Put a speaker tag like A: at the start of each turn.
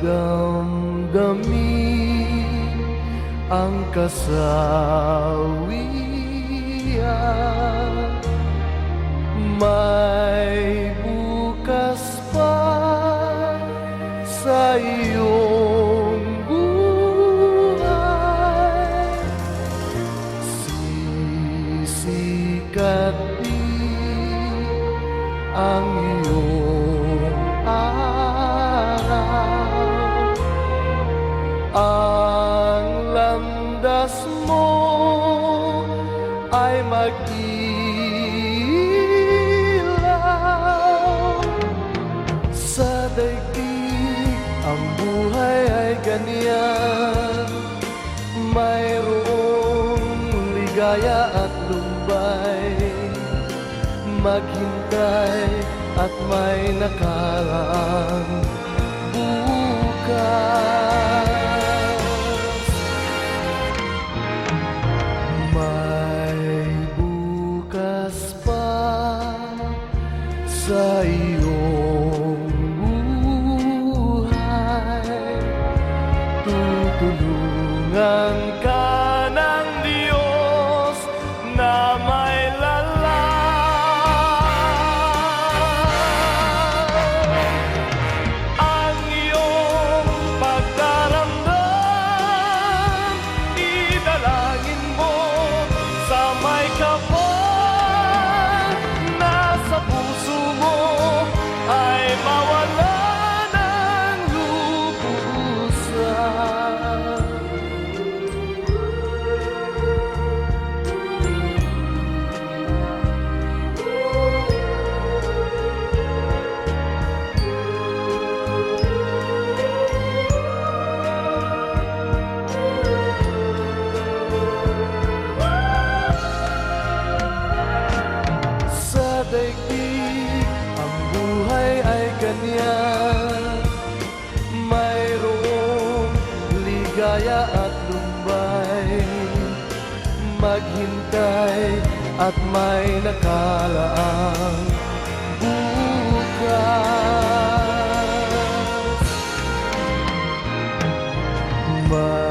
A: damdamin ang kasawian. May bukas pa sa iyong buhay. Sisikat din ang iyong landas mo ay mag-ilaw Sa daigdig ang buhay ay ganyan. Mayroong ligaya at lumbay. Maghintay at may nakaraan. Bukas sa iyong buhay Tutulungan ka ligaya at lumbay. Maghintay at may nakalaang bukas. May